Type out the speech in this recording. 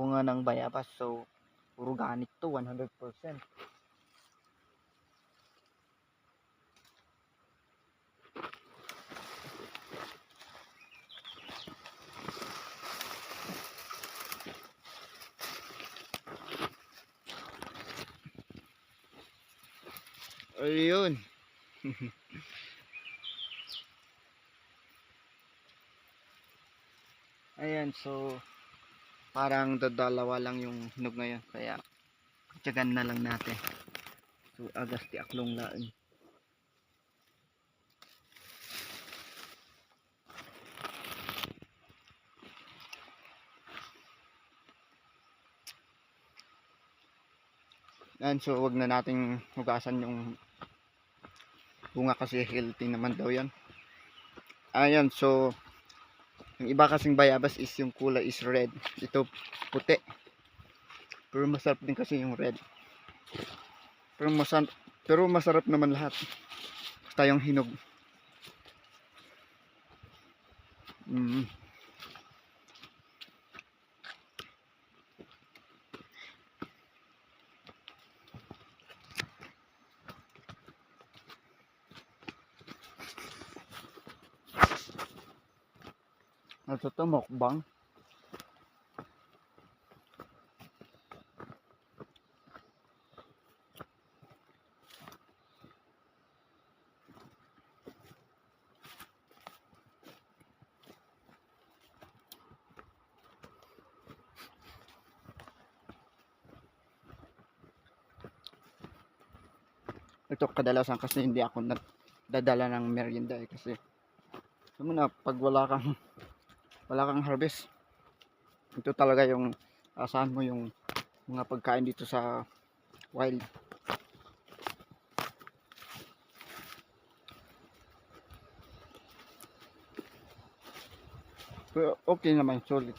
bunga ng bayabas. So, organic to 100%. Ayun. Ayan, so parang dadalawa lang yung hinog ngayon kaya tiyagan na lang natin. So agas ti aklong lain. Yan, so wag na nating hugasan yung bunga kasi healthy naman daw yan. Ayan, so yung iba kasing bayabas is yung kulay is red. Ito puti. Pero masarap din kasi yung red. Pero masarap, pero masarap naman lahat. Basta yung hinog. Mm. Ito to mukbang. Ito kadalasan kasi hindi ako nagdadala ng merienda eh, kasi alam na pag wala kang wala kang harvest. Ito talaga yung asahan mo yung mga pagkain dito sa wild. Okay naman solid